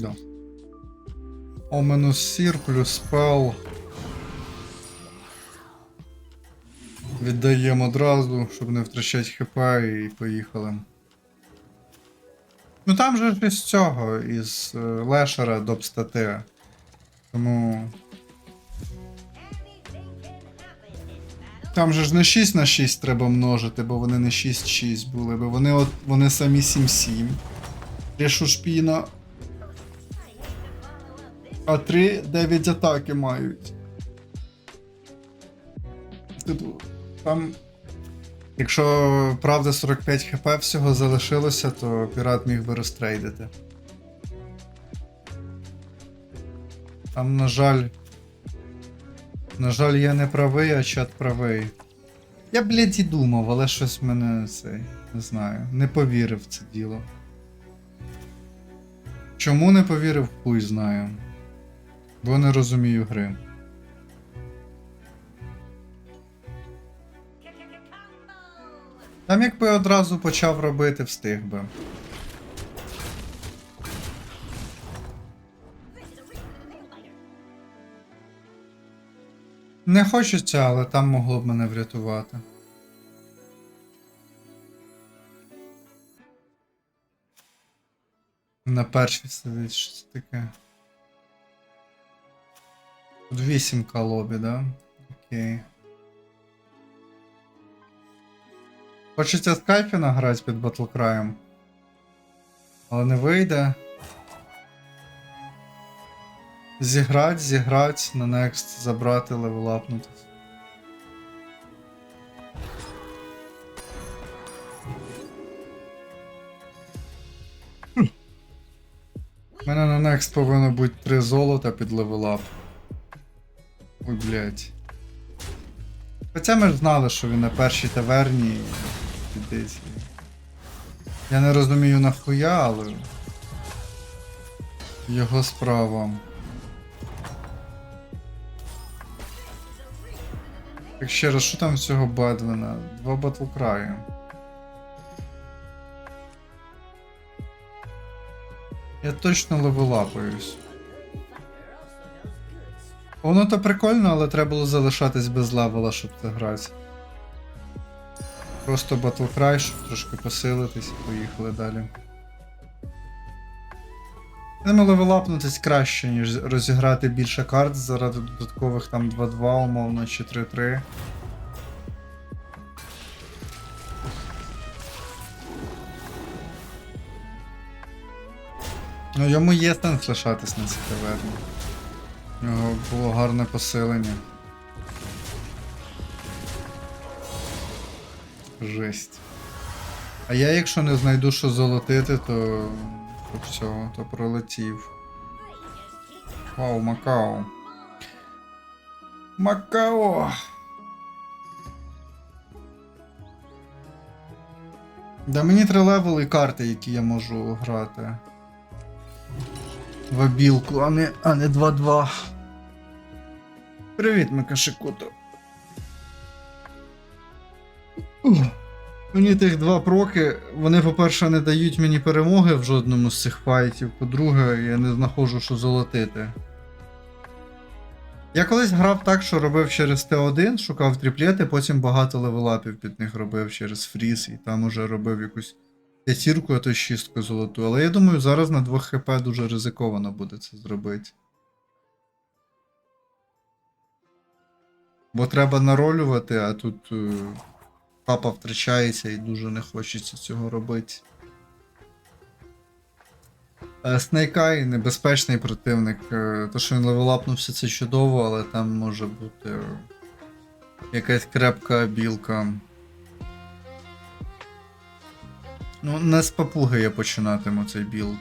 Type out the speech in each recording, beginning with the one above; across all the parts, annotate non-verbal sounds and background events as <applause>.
Да. Оменус сір плюс спел. Віддаємо одразу, щоб не втрачати хп і поїхали. Ну там же ж із цього, із е, лешера допстати. Тому. Там же ж не 6 на 6 треба множити, бо вони не 6-6 були, бо вони от вони самі 7-7. Рішу шпіна. А 3 9 атаки мають. Там. Якщо правда 45 хп всього залишилося, то пірат міг би розтрейдити. Там, на жаль. На жаль, я не правий, а чат правий. Я, блядь, і думав, але щось мене цей. Не знаю. Не повірив в це діло. Чому не повірив, хуй знаю. Бо не розумію гри. Там якби одразу почав робити, встиг би. Не хочеться, але там могло б мене врятувати. На першій сидить щось таке. Тут 8 лобі, да? Окей. Хочеться Скайфіна грати під батлкраєм. Але не вийде. Зіграть, зіграть, на next забрати, левелапнути. У мене на next повинно бути 3 золота під левелап. Ой, блядь. Хоча ми ж знали, що він на першій таверні десь. Я не розумію нахуя, але. Його справа. Так ще раз, що там всього Бедвена? Два батлкраї. Я точно левелапаюсь. Воно то прикольно, але треба було залишатись без левела, щоб це грати. Просто батлкрай, щоб трошки посилитись і поїхали далі. Думаю, левелапнутись краще, ніж розіграти більше карт заради додаткових там 2-2, умовно, чи 3-3. Ну йому є сенс лишатись на цій таверні. Нього було гарне посилення. Жесть. А я якщо не знайду, що золотити, то. то все, то пролетів. Вау, Макао. Макао! Да мені три левели карти, які я можу грати. В обілку, а не, а не 2-2. Привіт, Микашикуто. Ух. Мені тих два проки, вони, по-перше, не дають мені перемоги в жодному з цих файтів, по-друге, я не знаходжу, що золотити. Я колись грав так, що робив через Т1, шукав тріплети, потім багато левелапів під них робив через фріз, і там уже робив якусь п'ятірку, а то шістку золоту. Але я думаю, зараз на 2 хп дуже ризиковано буде це зробити. Бо треба наролювати, а тут е, папа втрачається і дуже не хочеться цього робити. Е, Снейкай небезпечний противник. Е, То, що він левелапнувся, це чудово, але там може бути якась крепка білка. Ну, не з папуги я починатиму цей білд.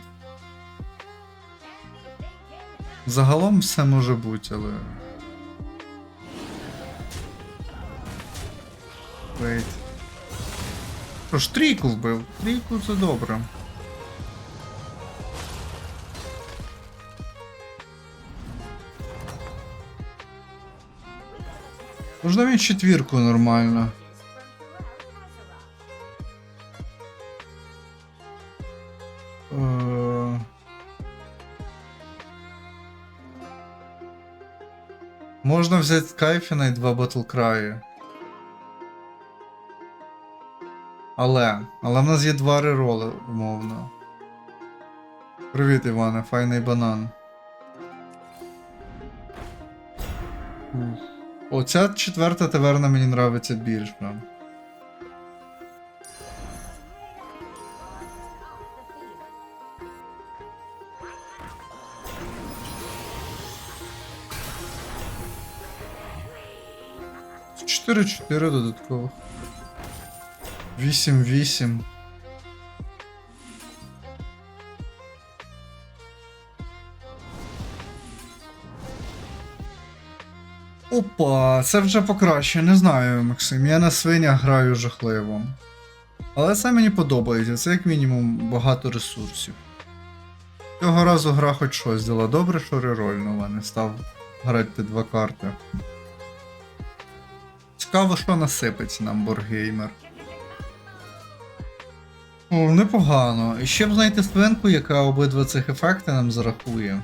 Загалом все може бути, але. Вейт. Що ж, трійку вбив? Трійку це добре. Можна він четвірку нормально. Можна взяти Скайфіна і два Батлкраї. Але. Але в нас є два рероли, умовно. Привіт, Іване, файний банан. Оця четверта таверна мені нравиться більш прям. Чотири 4 додаткових. 8-8. Опа, це вже покраще, не знаю, Максим. Я на свинях граю жахливо. Але це мені подобається, це як мінімум багато ресурсів. Цього разу гра хоч щось дала. Добре, що рерольно, а не став грати два карти. Цікаво, що насипеться нам боргеймер. О, непогано. І ще б знайти свинку, яка обидва цих ефекти нам зарахує.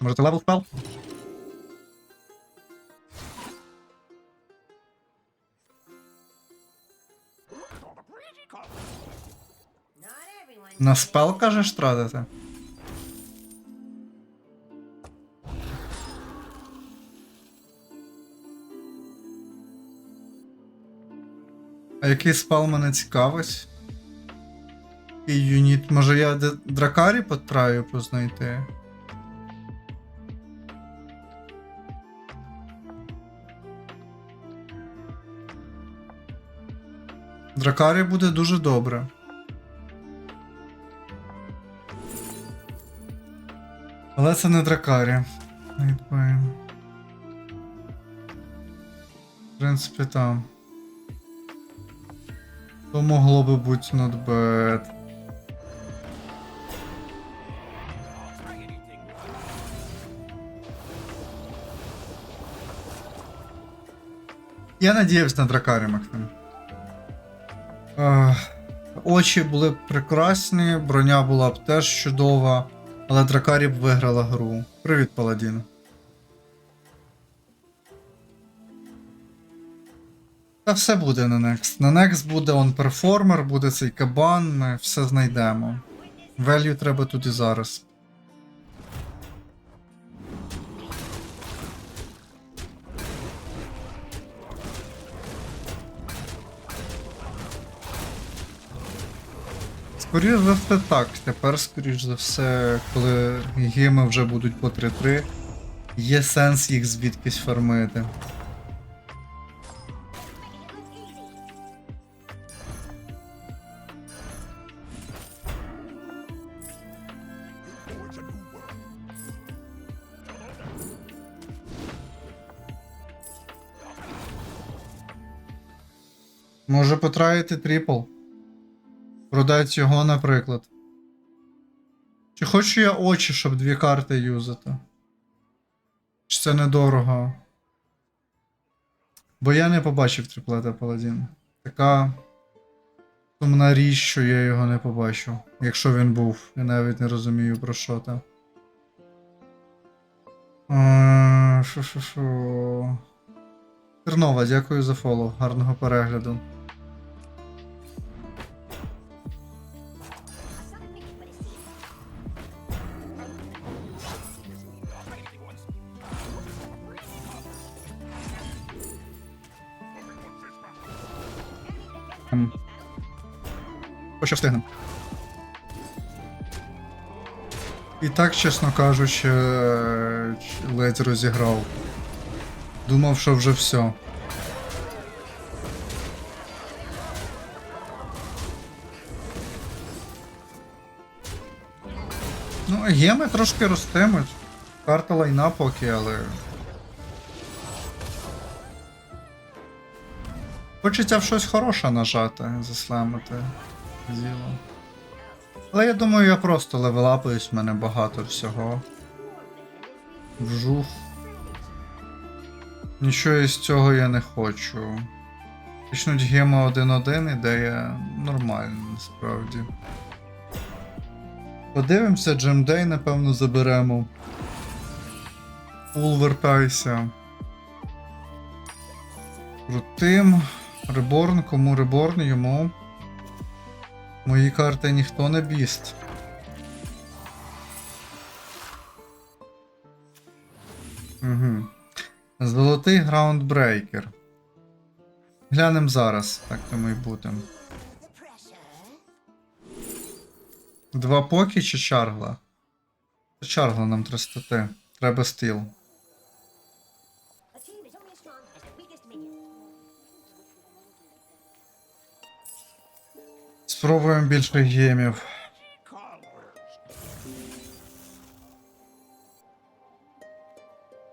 Може, ти левел впав? На спел, кажеш, тратити? А який спел мене цікавить? Який юніт? Може я дракарі потраю познайти? Дракарі буде дуже добре. Але це не дракарі. Найтбайн. В принципі, там. То могло би бути not. Я надіявся на дракарі, Максим. Очі були б прекрасні, броня була б теж чудова, але Дракарі виграла гру. Привіт, Паладін. Та все буде на Next. На Next буде он перформер, буде цей кабан, ми все знайдемо. Value треба тут і зараз. Скоріше за все так. Тепер, скоріш за все, коли геми вже будуть по 3-3, є сенс їх звідкись фармити. Може потраїти трипл? Продать його, наприклад. Чи хочу я очі, щоб дві карти юзати? Чи це недорого? Бо я не побачив триплета Паладін. Така сумна річ, що я його не побачив. Якщо він був. Я навіть не розумію про що там. Тернова, дякую за фоллоу. Гарного перегляду. Що встигнемо. І так, чесно кажучи, ледь розіграв. Думав, що вже все. Ну, геми трошки ростимуть. Карта лайна поки, але. Хочеться в щось хороше нажати, заслемити діло. Але я думаю, я просто левелапаюсь, в мене багато всього. Вжух. Нічого із цього я не хочу. Почнуть гема 1-1, ідея нормальна, насправді. Подивимося, Джемдей, напевно, заберемо. Пул вертайся. Крутим. Реборн, кому реборн, йому. Мої карти ніхто не біст. Угу. Золотий граундбрейкер. Глянем зараз, так тому й бути. Два покі чи чаргла? Чаргла нам треба стати. Треба стіл. Спробуємо більше гемів.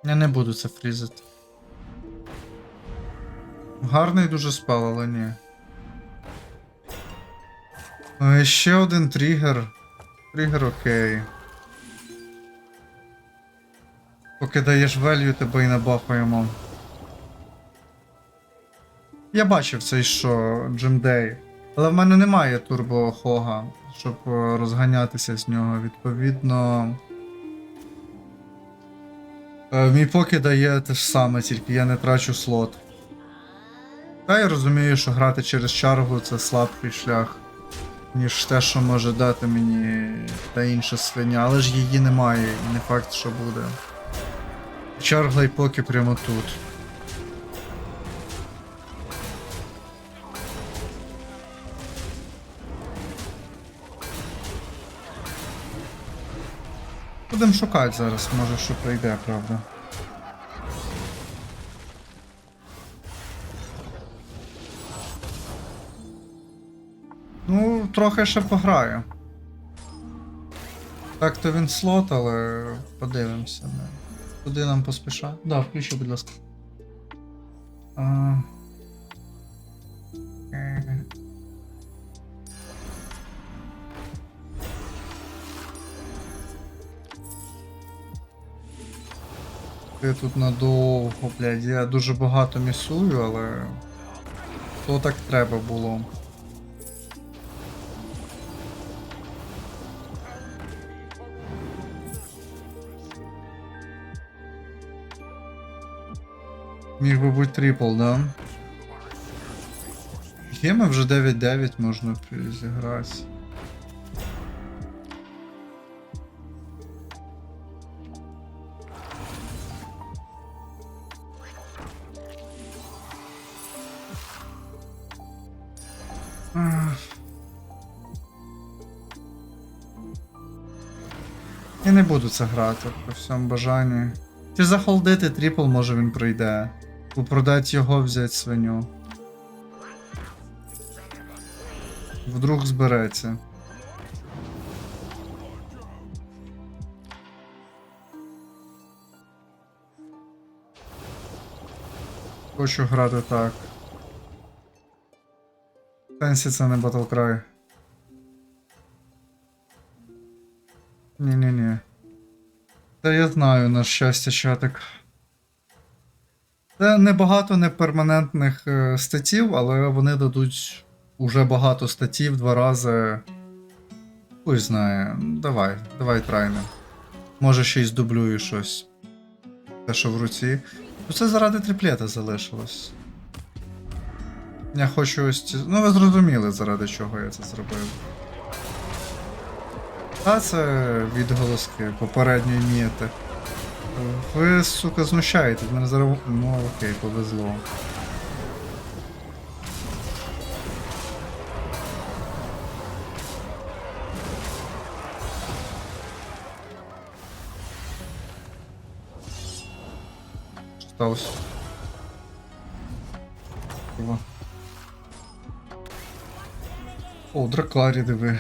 Я не буду це фрізити. Гарний дуже спал, але ні. Е, Ще один тригер. Тригер окей. Поки даєш велью, тебе і набафаємо. Я бачив цей що, Джимдей. Але в мене немає турбо Хога, щоб е, розганятися з нього. Відповідно. е, Мій поки дає те ж саме, тільки я не трачу слот. Та я розумію, що грати через чаргу це слабкий шлях, ніж те, що може дати мені та інша свиня, але ж її немає, і не факт, що буде. Чаргла і поки прямо тут. Будемо шукати зараз, може що прийде, правда. Ну, трохи ще пограю. Так то він слот, але подивимося. Куди нам поспіша? Да, включи, будь ласка. А... Ти тут надовго, блядь, я дуже багато місую, але. То так треба було. Міг би бути трипл, да? Геми вже 9-9 можна зіграти. Я не буду це грати при всьому бажанні. Чи захолдити трипл, може він пройде. Бо продати його взяти свиню. Вдруг збереться. Хочу грати так. Сенсі це не Battle Cry. Ні-ні-ні. Та я знаю, на щастя, чатик. Це небагато неперманентних е, статів, але вони дадуть уже багато статів два рази. Хуй знає. Давай, давай трайне. Може ще й здублюю щось. Те, що в руці. Ну це заради триплета залишилось. Я хочу ось ці. Ну ви зрозуміли, заради чого я це зробив. Та це відголоски попередньої міти. Ви, сука, знущаєтесь, мене зараз. Ну окей, повезло. Сталося? О, дракарі диви.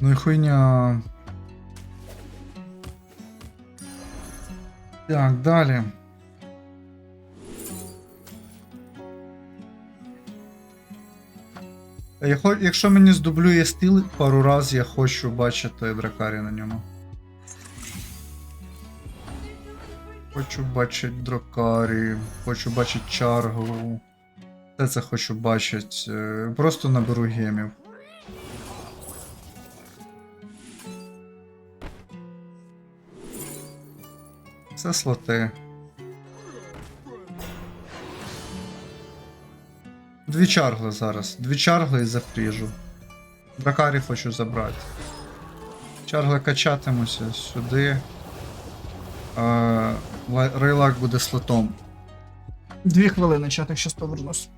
Ну і хуйня. Так, далі. Якщо мені здублює стіл пару раз, я хочу бачити дракарі на ньому. Хочу бачить Дрокарі, хочу бачить Чаргу. Все це хочу бачить. е, Просто наберу гемів. Це слоти. Дві чаргли зараз. Дві чаргли і запріжу. Дракарі хочу забрати. Чаргли качатимуся сюди. Лай- Рейлак буде слотом. Дві хвилини, чат, якщо повернусь.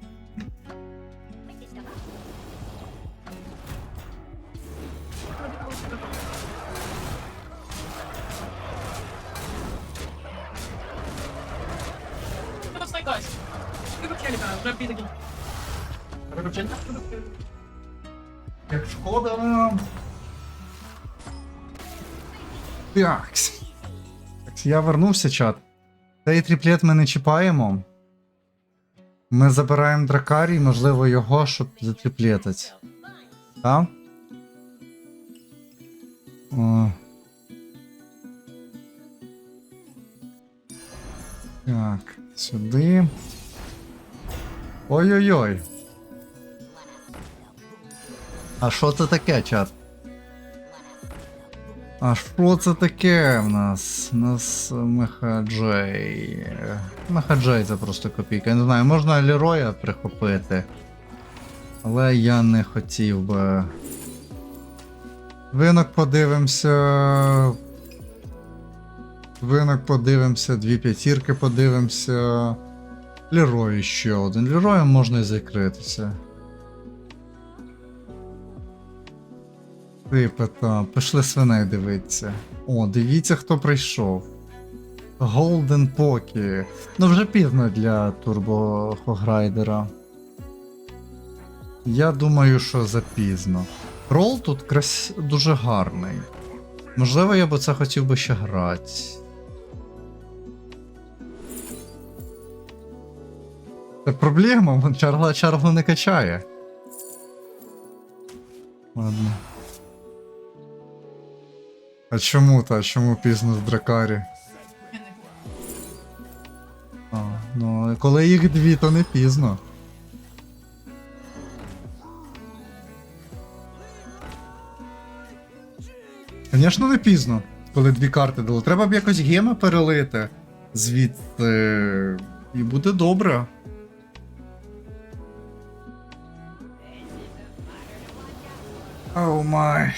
Як шкода. Так, я вернувся, чат. Цей тріплет ми не чіпаємо. Ми забираємо дракарій, можливо, його, щоб затріплетати. Так? О. Так, сюди. Ой-ой-ой. А що це таке, чат? А що це таке в нас? У нас Мехаджей. Мехаджей це просто копійка. Я не знаю, можна Лероя прихопити. Але я не хотів би. Винок подивимося. Винок подивимося, дві п'ятірки подивимося. Лерой ще один. Лероєм можна і закритися. Типа, пішли свиней дивитися. О, дивіться, хто прийшов. Голден Покі. Ну вже пізно для Турбо Хограйдера. Я думаю, що запізно. Рол тут крас... дуже гарний. Можливо, я б це хотів би ще грати. Це проблема, Чарла Чарло не качає. Ладно. А чому та? Чому пізно з Дракарі? А, ну, коли їх дві, то не пізно. Звісно, не пізно, коли дві карти дали. Треба б якось геми перелити звідти. І буде добре. Оу май.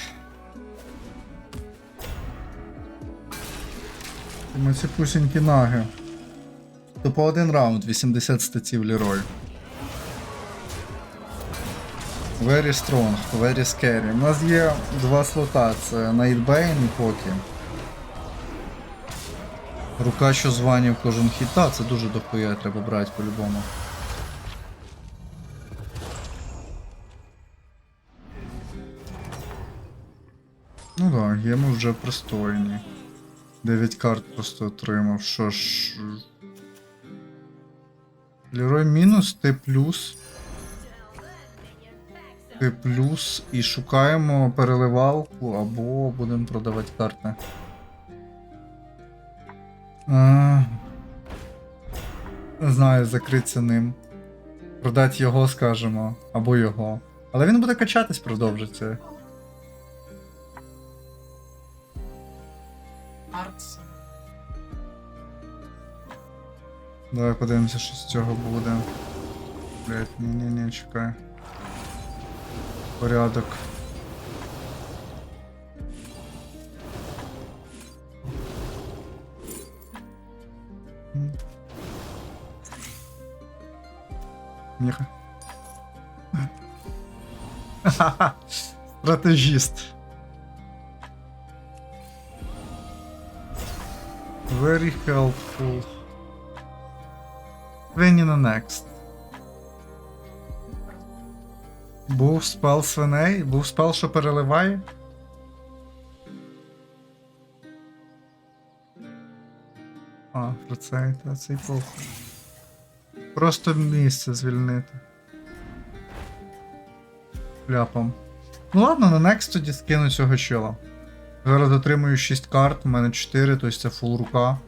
Ми ці пусінькі наги. То по один раунд 80 статів Лерой. Very strong, very scary. У нас є два слота, це Nightbane і Покі. Рука, що званів кожен хіт. Та, це дуже дохуя, треба брати по-любому. Ну так, да, геми вже пристойні. 9 карт просто отримав. Що ж. Лерой мінус, ти плюс. Ти плюс. І шукаємо переливалку або будемо продавати карти. А, не знаю, закриться ним. Продати його, скажемо, або його. Але він буде качатись, продовжиться. Давай подивимося, що з цього буде. Блять, ні-ні-ні, чекай. Порядок. Ніха. <laughs> Стратегіст. Very helpful. Винні на next. Був спел свиней, був спел, що переливає. А, про цей, та цей похуй. Просто місце звільнити. Ляпом. Ну ладно, на next тоді скину цього чола. Зараз отримую 6 карт, у мене 4, тобто це фул рука.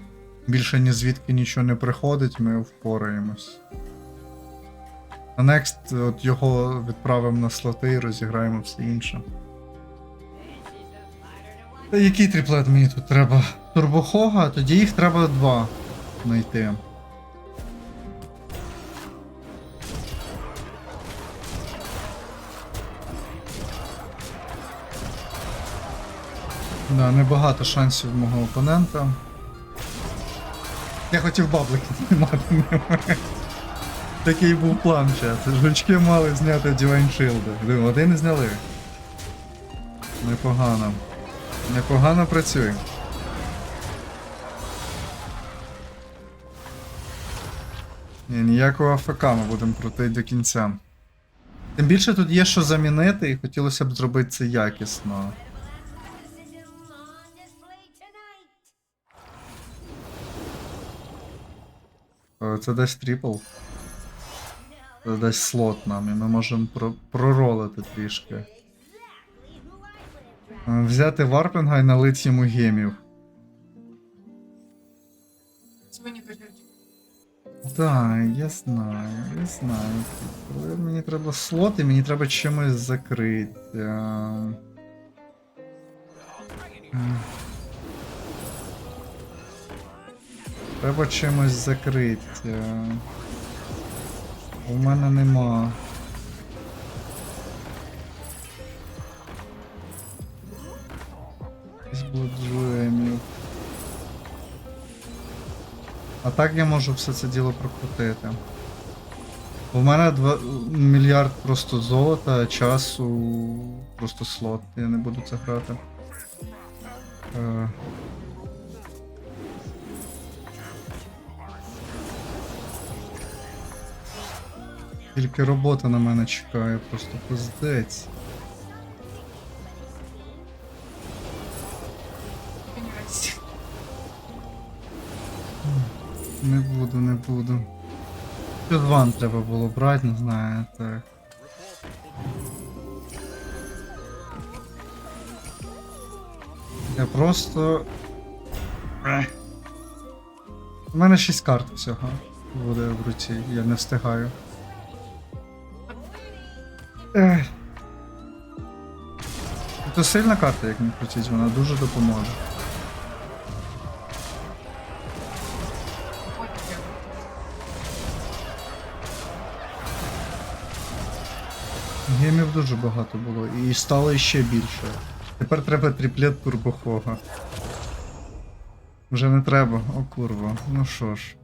Більше ні звідки нічого не приходить, ми впораємось. А next от його відправимо на слоти і розіграємо все інше. Та який триплет мені тут треба? Турбохога, тоді їх треба два знайти. Да, небагато шансів мого опонента. Я хотів баблики знімати. Такий був план, чат. Жучки мали зняти Divine Shield. Диви, Один зняли. Непогано. Непогано працює. Ні, ніякого АФК ми будемо крутити до кінця. Тим більше тут є що замінити, і хотілося б зробити це якісно. Це дасть трипл. Це дасть слот нам, і ми можемо про- проролити трішки. Е, Взяти варпінга і налити йому гемів. Так, я знаю, я знаю. Але мені треба слот і мені треба чимось закрити. Треба чимось закрити. е. У мене нема. Якісь. А так я можу все це діло прокрутити. У мене два, мільярд просто золота, часу, просто слот. Я не буду це грати. Тільки робота на мене чекає, просто пиздець. Не буду, не буду. Тут ван треба було брати, не знаю, так. Я просто. У мене 6 карт всього буде в руці, я не встигаю. Ех. Це сильна карта, як не крутіть, вона дуже допоможе. Геймів дуже багато було, і стало ще більше. Тепер треба тріплет турбохога. Вже не треба, о курва. Ну що ж.